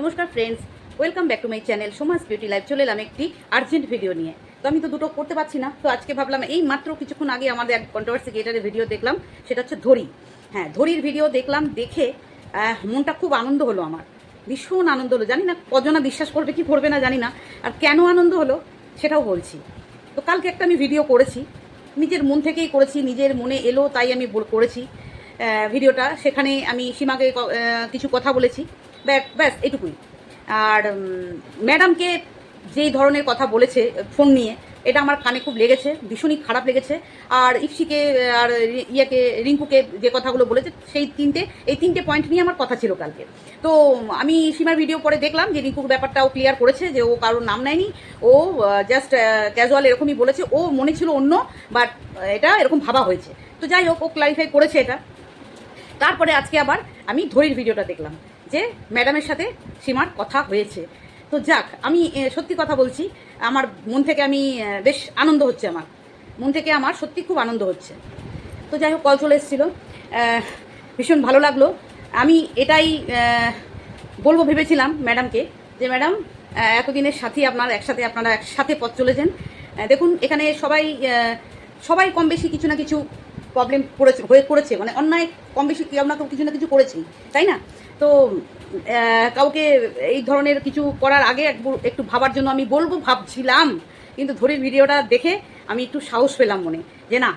নমস্কার friends welcome back to my channel সমাজ beauty life চলে এলাম একটি আর্জেন্ট ভিডিও নিয়ে। তো আমি তো দুটো করতে পারছি না, তো আজকে ভাবলাম এই মাত্র কিছুক্ষণ আগে আমাদের এক কন্ট্রোভার্সি ক্রিয়েটারের ভিডিও দেখলাম, সেটা হচ্ছে ধরি। হ্যাঁ ধরির ভিডিও দেখলাম, দেখে মনটা খুব আনন্দ হলো আমার। ভীষণ আনন্দ হলো। জানি না কজনা বিশ্বাস করবে কি করবে না, জানি না। আর কেন আনন্দ হলো, সেটাও বলছি। তো কালকে একটা আমি ভিডিও করেছি, নিজের মন থেকেই করেছি, নিজের মনে এলো, তাই আমি করেছি ভিডিওটা সেখানে আমি সীমাকে কিছু কথা বলেছি। ব্যাস- এটুকুই। আর ম্যাডামকে যেই ধরনের কথা বলেছে ফোন নিয়ে, এটা আমার কানে খুব লেগেছে, ভীষণই খারাপ লেগেছে। আর ইফসিকে আর ইয়েকে, রিঙ্কুকে যে কথাগুলো বলেছে, সেই তিনটে, এই তিনটে পয়েন্ট নিয়ে আমার কথা ছিল কালকে। তো, আমি সীমার ভিডিও পরে দেখলাম যে রিঙ্কুর ব্যাপারটাও ক্লিয়ার করেছে, যে ও কারোর নাম নেয়নি। ও জাস্ট ক্যাজুয়াল এরকমই বলেছে। ও মনে ছিল অন্য বাট এটা এরকম ভাবা হয়েছে। তো যাই হোক, ও ক্লারিফাই করেছে এটা। তারপরে আজকে আবার আমি ধরির ভিডিওটা দেখলাম। যে ম্যাডামের সাথে সীমার কথা হয়েছে। তো যাক, আমি সত্যি কথা বলছি, আমার মন থেকে আমি বেশ আনন্দ হচ্ছে আমার। মন থেকে আমার সত্যি খুব আনন্দ হচ্ছে। তো যাই হোক, কল চলে এসেছিল। ভীষণ ভালো লাগল। আমি এটাই বলব ভেবেছিলাম ম্যাডামকে যে, ম্যাডাম এতদিনের সাথী আপনার, একসাথে আপনারা একসাথে পথ চলেছেন। দেখুন, এখানে সবাই সবাই কম বেশি কিছু না কিছু প্রবলেম করেছে হয়ে করেছে মানে অন্যায় কম বেশি কেউ না কিছু না কিছু করেছি তাই না? তো কাউকে এই ধরনের কিছু করার আগে একটু ভাবার জন্য আমি বলব, ভাবছিলাম, কিন্তু ধরির ভিডিওটা দেখে আমি একটু সাহস পেলাম মনে। যে না,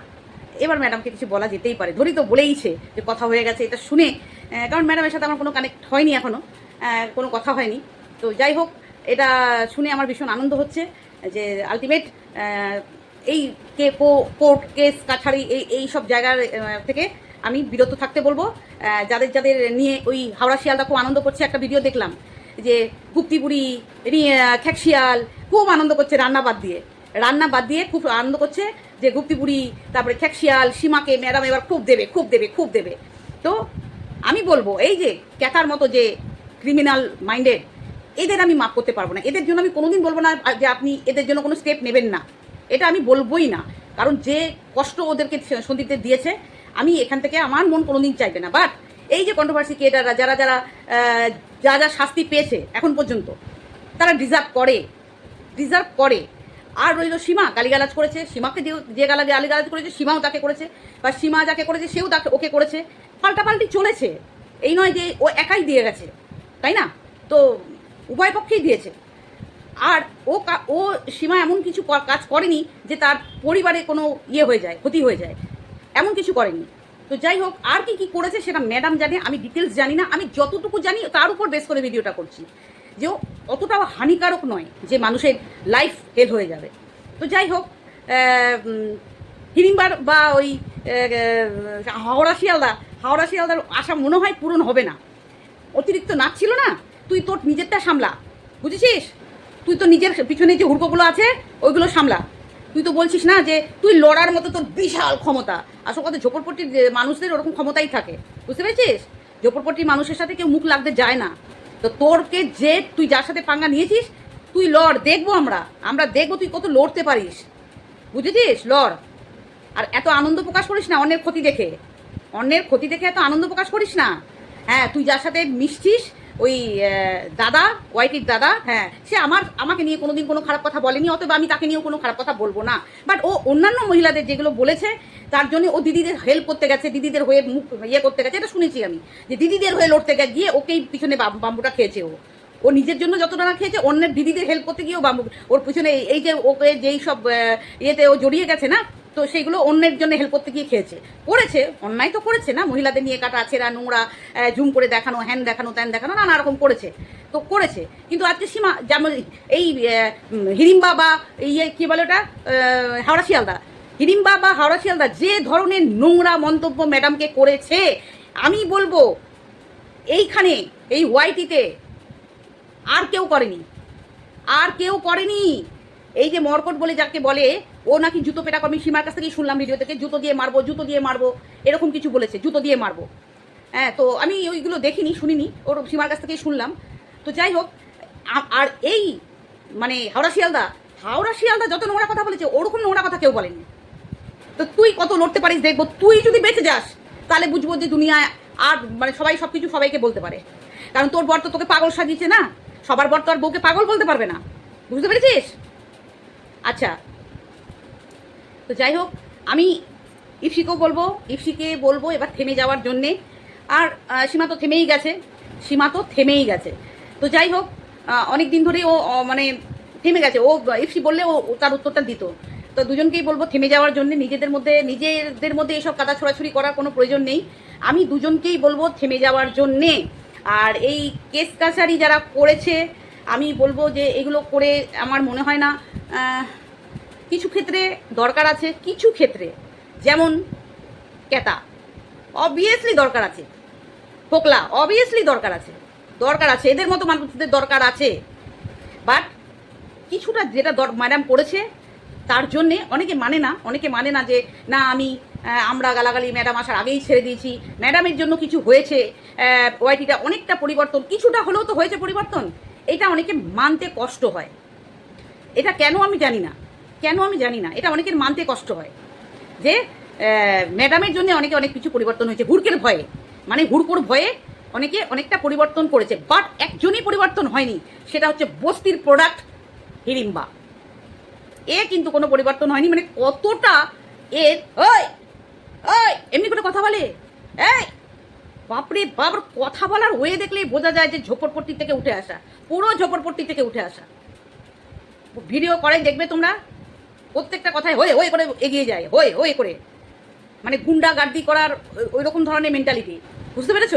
এবার ম্যাডামকে কিছু বলা যেতেই পারে। ধরি তো বলেইছে যে কথা হয়ে গেছে, এটা শুনে কারণ ম্যাডামের সাথে আমার কোনো কানেক্ট হয়নি এখনও কোনো কথা হয়নি। তো যাই হোক, এটা শুনে আমার ভীষণ আনন্দ হচ্ছে যে আলটিমেট এই কে কোর্ট কেস কাছারি, এই এই সব জায়গার থেকে আমি বিরত থাকতে বলব। যাদের যাদের নিয়ে ওই হাওড়া শিয়ালদা খুব আনন্দ করছে, একটা ভিডিও দেখলাম যে গুপ্তিপুরি খ্যাকশিয়াল খুব আনন্দ করছে রান্না বাদ দিয়ে। রান্না বাদ দিয়ে খুব আনন্দ করছে যে গুপ্তিপুরি তারপরে খ্যাকশিয়াল সীমাকে ম্যাডাম এবার খুব দেবে খুব দেবে খুব দেবে। তো আমি বলব, এই যে ক্যাথার মতো যে ক্রিমিনাল মাইন্ডেড এদের আমি মাফ করতে পারব না। এদের জন্য আমি কোনোদিন বলব না যে আপনি এদের জন্য কোনো স্টেপ নেবেন না। এটা আমি বলবোই না। কারণ যে কষ্ট ওদেরকে সন্দীপদের দিয়েছে আমি এখান থেকে আমার মন কোনোদিন চাইবে না। বাট এই যে কন্ট্রোভার্সি ক্রিয়েটাররা যারা যারা যা যা শাস্তি পেয়েছে এখন পর্যন্ত, তারা ডিজার্ভ করে ডিজার্ভ করে। আর রইল সীমা, গালিগালাজ করেছে, সীমাকে যে গালা গালিগালাজ করেছে, সীমাও তাকে করেছে। বা সীমা যাকে করেছে, সেও তাকে, ওকে করেছে। পাল্টাপাল্টি চলেছে। এই নয় যে ও একাই দিয়ে গেছে, তাই না? তো উভয় পক্ষেই দিয়েছে। আর ও ও সীমা এমন কিছু কাজ করেনি যে তার পরিবারে কোনো ইয়ে হয়ে যায়, ক্ষতি হয়ে যায়। এমন কিছু করেনি। তো যাই হোক, আর কি কি করেছে সেটা ম্যাডাম জানে, আমি ডিটেলস জানি না। আমি যতটুকু জানি, তার উপর বেস করে ভিডিওটা করছি। যে অতটাও হানিকারক নয় যে মানুষের লাইফ হেল হয়ে যাবে। তো যাই হোক হিড়িম্বার বা ওই হাওড়া শিয়ালদা, হাওড়া শিয়ালদার আশা মনে হয় পূরণ হবে না। অতিরিক্ত নাচ ছিল না? তুই তোর নিজেরটা সামলা। বুঝেছিস? তুই তো নিজের পিছনে যে হুড়কোগুলো আছে, ওইগুলো সামলা। তুই তো বলছিস না যে তুই লড়ার মতো তোর বিশাল ক্ষমতা। আসল কথা, ঝোপড়পট্টির মানুষদের ওরকম ক্ষমতাই থাকে। বুঝতে পেরেছিস? ঝোপড়পট্টির মানুষের সাথে কেউ মুখ লাগতে যায় না। তো তোরকে যে তুই যার সাথে পাঙ্গা নিয়েছিস, তুই লড়, দেখব আমরা। আমরা দেখব তুই কত লড়তে পারিস। বুঝেছিস? লড়। আর এত আনন্দ প্রকাশ করিস না অন্যের ক্ষতি দেখে। অন্যের ক্ষতি দেখে এত আনন্দ প্রকাশ করিস না। হ্যাঁ তুই যার সাথে মিশছিস ওই দাদা, ওয়াইটির দাদা হ্যাঁ সে আমার, আমাকে নিয়ে কোনোদিন কোনো খারাপ কথা বলেনি, অতএব আমি তাকে নিয়েও কোনো খারাপ কথা বলব না। বাট ও অন্যান্য মহিলাদের যেগুলো বলেছে, তার জন্য ও দিদিদের হেল্প করতে গেছে, দিদিদের হয়ে মুখ ইয়ে করতে গেছে, এটা শুনেছি আমি। যে দিদিদের হয়ে লড়তে গিয়ে ওকেই পিছনে বাম্বুটা খেয়েছে ও। ও নিজের জন্য যতটা না খেয়েছে, অন্যের দিদিদের হেল্প করতে গিয়েও বাম্বু ওর পিছনে এই যে ওকে যেই সব ইয়েতে ও জড়িয়ে গেছে না তো সেইগুলো অন্যের জন্য হেল্প করতে গিয়ে খেয়েছে। করেছে, অন্যায় তো করেছে না? মহিলাদের নিয়ে কাটা ছেঁড়া নোংরা জুম করে দেখানো, হ্যান দেখানো, ত্যান দেখানো, নানা রকম করেছে। তো করেছে। কিন্তু আজকে সীমা, যেমন এই হিড়িম্বা বা ইয়ে কী বলে ওটা? হাওড়া শিয়ালদা। হিড়িম্বা বা হাওড়া শিয়ালদা যে ধরনের নোংরা মন্তব্য ম্যাডামকে করেছে, আমি বলব এইখানে, এই ওয়াইটিতে আর কেউ করেনি। আর কেউ করেনি। এই যে মর্কট বলে যাকে বলে ও নাকি জুতো পেটা কর্মী সীমার কাছ থেকেই শুনলাম ভিডিও থেকে জুতো দিয়ে মারবো, জুতো দিয়ে মারবো, এরকম কিছু বলেছে, জুতো দিয়ে মারবো। হ্যাঁ তো আমি ওইগুলো দেখিনি, শুনিনি, ওর সীমার কাছ থেকেই শুনলাম। তো যাই হোক আর এই মানে হাওড়া শিয়ালদা হাওড়া শিয়ালদা যত নোংরা কথা বলেছে, ওরকম নোংরা কথা কেউ বলেনি। তো তুই কত লড়তে পারিস দেখব, তুই যদি বেঁচে যাস, তাহলে বুঝব যে দুনিয়ায় আর মানে সবাই সব কিছু সবাইকে বলতে পারে। কারণ তোর বর তো তোকে পাগল সাজিয়েছে না? সবার বর তো আর বউকে পাগল বলতে পারবে না। বুঝতে পেরেছিস? আচ্ছা তো যাই হোক, আমি ইপসিকেও বলব ইপসিকে বলব এবার থেমে যাওয়ার জন্যে। আর সীমা তো থেমেই গেছে, সীমা তো থেমেই গেছে। তো যাই হোক অনেক দিন ধরেই ও মানে থেমে গেছে। ও ইপসি বললে ও তার উত্তরটা দিত। তো দুজনকেই বলব থেমে যাওয়ার জন্য, নিজেদের মধ্যে নিজেদের মধ্যে এসব কাদা ছোড়াছুড়ি করার কোনো প্রয়োজন নেই। আমি দুজনকেই বলব থেমে যাওয়ার জন্যে। আর এই কেস কাছারি যারা করেছে, আমি বলব যে এগুলো করে আমার মনে হয় না কিছু ক্ষেত্রে দরকার আছে, কিছু ক্ষেত্রে। যেমন কেতা অবভিয়াসলি দরকার আছে। ফোকলা অবভিয়াসলি দরকার আছে। দরকার আছে, এদের মতো মানুষদের দরকার আছে। বাট কিছুটা যেটা দর ম্যাডাম করেছে, তার জন্যে অনেকে মানে না, অনেকে মানে না যে, না, আমি আমরা গালাগালি ম্যাডাম আসার আগেই ছেড়ে দিয়েছি। ম্যাডামের জন্য কিছু হয়েছে ওয়াইটিটা অনেকটা পরিবর্তন, কিছুটা হলেও তো হয়েছে পরিবর্তন। এটা অনেকে মানতে কষ্ট হয়। এটা কেন আমি জানি না। কেন আমি জানি না। এটা অনেকের মানতে কষ্ট হয়। যে ম্যাডামের জন্য অনেকে অনেক কিছু পরিবর্তন হয়েছে। হুড়কের ভয়ে। মানে হুড়কোর ভয়ে অনেকে অনেকটা পরিবর্তন করেছে। বাট একজনই পরিবর্তন হয়নি। সেটা হচ্ছে বস্তির প্রোডাক্ট হিড়িম্বা এ কিন্তু কোনো পরিবর্তন হয়নি। মানে কতটা এর ওই ওই, এমনি করে কথা বলে। এই, বাপরে বাপ, কথা বলার ওয়ে দেখলেই বোঝা যায় যে ঝোপড়পট্টি থেকে উঠে আসা। পুরো ঝোপড়পট্টি থেকে উঠে আসা। ভিডিও করে দেখবে তোমরা। প্রত্যেকটা কথায় হয়ে হয়ে করে এগিয়ে যায়, হয়ে হয়ে করে। মানে গুন্ডা গার্দি করার ওই রকম ধরনের মেন্টালিটি বুঝতে পেরেছ?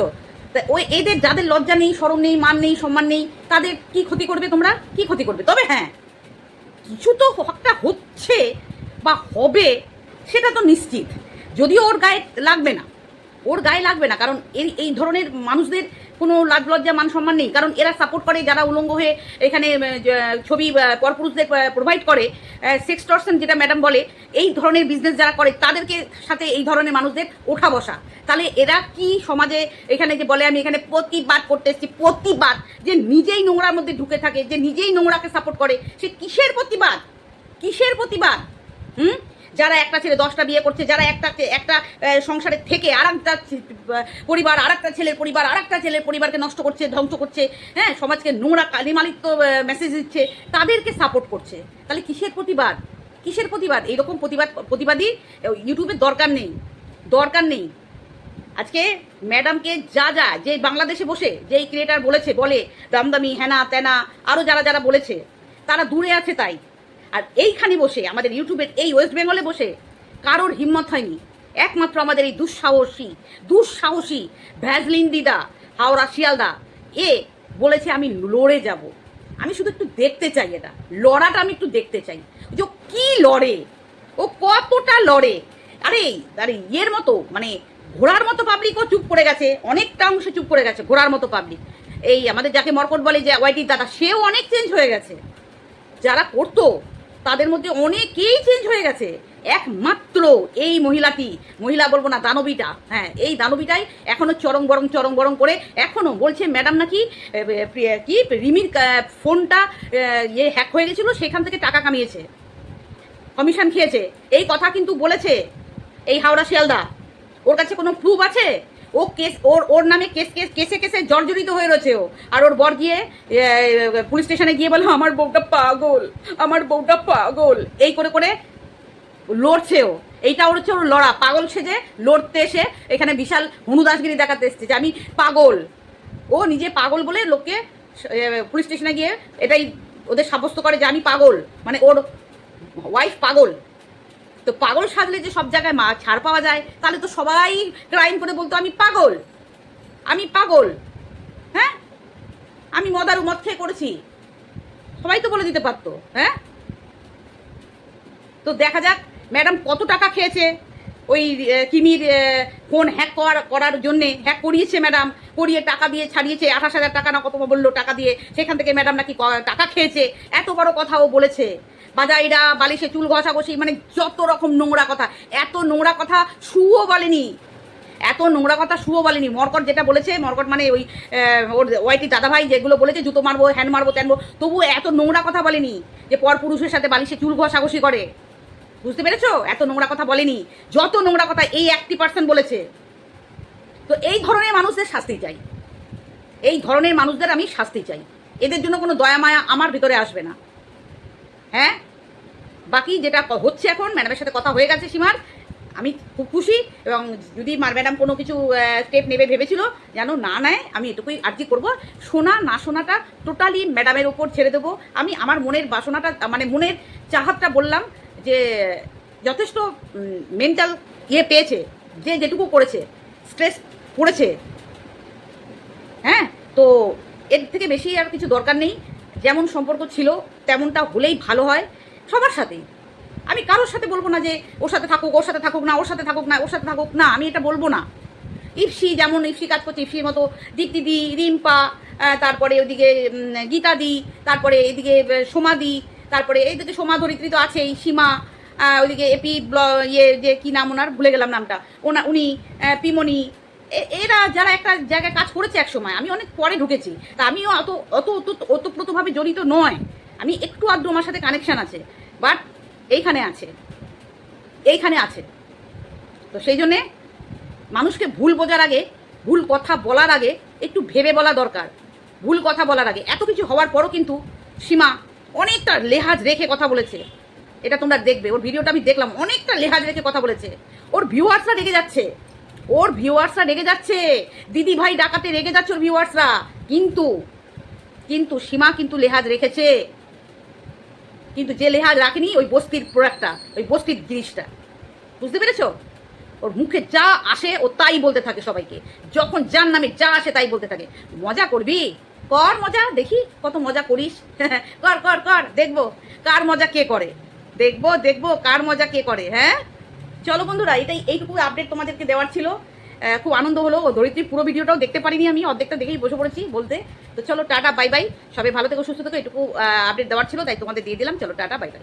তা ওই এদের যাদের লজ্জা নেই সরম নেই, মান নেই, সম্মান নেই, তাদের কি ক্ষতি করবে তোমরা? কি ক্ষতি করবে? তবে হ্যাঁ কিছু তো হকটা হচ্ছে বা হবে, সেটা তো নিশ্চিত। যদিও ওর গায়ে লাগবে না। ওর গায়ে লাগবে না, কারণ এই এই ধরনের মানুষদের কোনো লাজ লজ্জা, মান সম্মান নেই। কারণ এরা সাপোর্ট করে, যারা উলঙ্গ হয়ে এখানে ছবি পরপুরুষদের প্রোভাইড করে সেক্স টর্সন যেটা ম্যাডাম বলে, এই ধরনের বিজনেস যারা করে, তাদেরকে সাথে এই ধরনের মানুষদের ওঠা বসা। তাহলে এরা কি সমাজে এখানে যে বলে, আমি এখানে প্রতিবাদ করতে এসেছি, প্রতিবাদ, যে নিজেই নোংরার মধ্যে ঢুকে থাকে, যে নিজেই নোংরাকে সাপোর্ট করে, সে কিসের প্রতিবাদ? কিসের প্রতিবাদ? হুম? যারা একটা ছেলে দশটা বিয়ে করছে, যারা একটা একটা সংসারে থেকে আর একটা পরিবার আর একটা ছেলের পরিবার আর একটা ছেলের পরিবারকে নষ্ট করছে, ধ্বংস করছে হ্যাঁ সমাজকে নোংরা কালিমালিত্ব মেসেজ দিচ্ছে, তাদেরকে সাপোর্ট করছে। তাহলে কিসের প্রতিবাদ? কিসের প্রতিবাদ? এইরকম প্রতিবাদ প্রতিবাদী ইউটিউবের দরকার নেই। দরকার নেই। আজকে ম্যাডামকে যা যা, যে বাংলাদেশে বসে, যেই ক্রিয়েটার বলেছে, বলে, দামদামি হেনা তেনা আরও যারা যারা বলেছে, তারা দূরে আছে তাই। আর এইখানে বসে, আমাদের ইউটিউবের এই ওয়েস্ট বেঙ্গলে বসে, কারোর হিম্মত হয়নি। একমাত্র আমাদের এই দুঃসাহসী দুঃসাহসী ভ্যাজলিন দিদা, হাওড়া শিয়ালদা, এ বলেছে আমি লড়ে যাব। আমি শুধু একটু দেখতে চাই এটা। লড়াটা আমি একটু দেখতে চাই। যে কি লড়ে? ও কতটা লড়ে? আরে আরে, ইয়ের মতো মানে ঘোড়ার মতো পাবলিকও চুপ করে গেছে। অনেকটা অংশে চুপ করে গেছে, ঘোড়ার মতো পাবলিক এই আমাদের যাকে মরকট বলে যে ওয়াইটির দাদা, সেও অনেক চেঞ্জ হয়ে গেছে। যারা করতো তাদের মধ্যে অনেকেই চেঞ্জ হয়ে গেছে। একমাত্র এই মহিলাটি। মহিলা বলব না, দানবীটা। হ্যাঁ এই দানবীটাই এখনও চরম গরম চরম গরম করে এখনও বলছে ম্যাডাম নাকি কি, রিমির ফোনটা ইয়ে হ্যাক হয়ে গেছিল, সেখান থেকে টাকা কামিয়েছে। কমিশন খেয়েছে। এই কথা কিন্তু বলেছে এই হাওড়া শিয়ালদা। ওর কাছে কোনো প্রুফ আছে? ও কেস ওর ওর নামে কেস কেস কেসে কেসে জর্জরিত হয়ে রয়েছে ও। আর ওর বর গিয়ে পুলিশ স্টেশনে গিয়ে বলে, আমার বউটা পাগল, আমার বউটা পাগল। এই করে করে লড়ছে ও। এইটা ওর হচ্ছে ওর লড়া। পাগল সেজে লড়তে এসে এখানে বিশাল হনুদাসগিরি দেখাতে এসছে যে আমি পাগল। ও নিজে পাগল বলে লোককে পুলিশ স্টেশনে গিয়ে এটাই ওদের সাব্যস্ত করে যে আমি পাগল। মানে ওর ওয়াইফ পাগল। তো পাগল সাজলে যে সব জায়গায় মা ছাড় পাওয়া যায়, তাহলে তো সবাই ক্রাইম করে বলতো, আমি পাগল আমি পাগল। হ্যাঁ? আমি মদারু মদ খেয়ে করেছি। সবাই তো বলে দিতে পারতো হ্যাঁ? তো দেখা যাক, ম্যাডাম কত টাকা খেয়েছে? ওই কিমির ফোন হ্যাক করার করার জন্যে হ্যাক করিয়েছে ম্যাডাম করিয়ে টাকা দিয়ে ছাড়িয়েছে, আঠাশ হাজার টাকা না কত বলল টাকা দিয়ে। সেখান থেকে ম্যাডাম নাকি টাকা খেয়েছে। এত বড় কথা ও বলেছে। বাজাইরা, বালিশে চুল ঘষাঘষি মানে যত রকম নোংরা কথা। এত নোংরা কথা শুও বলেনি। এত নোংরা কথা শুও বলেনি। মরকট যেটা বলেছে, মরকট মানে ওই ওর ওয়াইটি দাদাভাই যেগুলো বলেছে, জুতো মারবো হ্যান্ড মারবো তেনবো তবু এত নোংরা কথা বলেনি যে পর পুরুষের সাথে বালিশে চুল ঘষাঘষি করে। বুঝতে পেরেছ? এত নোংরা কথা বলেনি। যত নোংরা কথা এই একটি পার্সেন্ট বলেছে। তো এই ধরনের মানুষদের শাস্তি চাই। এই ধরনের মানুষদের আমি শাস্তি চাই। এদের জন্য কোনো দয়া মায়া আমার ভিতরে আসবে না। হ্যাঁ? বাকি যেটা হচ্ছে এখন ম্যাডামের সাথে কথা হয়ে গেছে সীমার, আমি খুব খুশি এবং যদি ম্যাডাম কোনো কিছু স্টেপ নেবে ভেবেছিল, যেন না নেয়, আমি এটুকুই আর্জি করব। শোনা না শোনাটা টোটালি ম্যাডামের ওপর ছেড়ে দেবো। আমি আমার মনের বাসনাটা মানে মনের চাহাতটা বললাম যে যথেষ্ট মেন্টাল ইয়ে পেয়েছে, যে যেটুকু করেছে স্ট্রেস পড়েছে হ্যাঁ? তো এর থেকে বেশি আর কিছু দরকার নেই। যেমন সম্পর্ক ছিল, তেমনটা হলেই ভালো হয় সবার সাথেই। আমি কারোর সাথে বলব না যে, ওর সাথে থাকুক, ওর সাথে থাকুক না, ওর সাথে থাকুক না, ওর সাথে থাকুক। না, আমি এটা বলব না। ইপসি যেমন ইপসি কাজ করছে ইপসির মতো দীপ্তিদি রিম্পা তারপরে ওদিকে গীতাদি তারপরে এদিকে সোমাদি তারপরে এইদিকে সোমা ধরিত্রী তো আছেই, সীমা ওইদিকে এপি ব্ল ইয়ে যে কি নাম ওনার, ভুলে গেলাম নামটা। ওনা, উনি পিমনি এরা যারা একটা জায়গায় কাজ করেছে এক সময়, আমি অনেক পরে ঢুকেছি, তা আমিও অত অত, অত- ওতপ্রোতভাবে জড়িত নয়, আমি একটু আধটু আমার সাথে কানেকশান আছে বাট এইখানে আছে এইখানে আছে। তো সেই জন্যে মানুষকে ভুল বোঝার আগে, ভুল কথা বলার আগে একটু ভেবে বলা দরকার, ভুল কথা বলার আগে। এত কিছু হওয়ার পরও কিন্তু সীমা অনেকটা লেহাজ রেখে কথা বলেছে। এটা তোমরা দেখবে। ওর ভিডিওটা আমি দেখলাম, অনেকটা লেহাজ রেখে কথা বলেছে। ওর ভিউয়ার্সরা রেগে যাচ্ছে। ওর ভিউয়ার্সরা রেগে যাচ্ছে। দিদি ভাই ডাকাতে রেগে যাচ্ছে ওর ভিউয়ার্সরা কিন্তু কিন্তু সীমা কিন্তু লেহাজ রেখেছে। কিন্তু যে লেহাজ রাখেনি ওই বস্তির প্রোডাক্টটা ওই বস্তির জিনিসটা। বুঝতে পেরেছ? ওর মুখে যা আসে ও তাই বলতে থাকে সবাইকে। যখন যার নামে যা আসে তাই বলতে থাকে। মজা করবি? কর মজা, দেখি কত মজা করিস। কর কর কর, দেখব কার মজা কে করে। দেখব দেখব কার মজা কে করে হ্যাঁ? চলো বন্ধুরা, এটাই, এইটুকু আপডেট তোমাদেরকে দেওয়ার ছিল। খুব আনন্দ হলো। ধরিত্রীর ধরিত্রী পুরো ভিডিওটাও দেখতে পারিনি আমি, অর্ধেকটা দেখেই বসে পড়েছি বলতে। তো চলো, টাটা বাই বাই সবাই ভালো থেকো, সুস্থ থেকো, এটুকু আপডেট দেওয়ার ছিল, তাই তোমাদের দিয়ে দিলাম। চলো, টাটা বাই বাই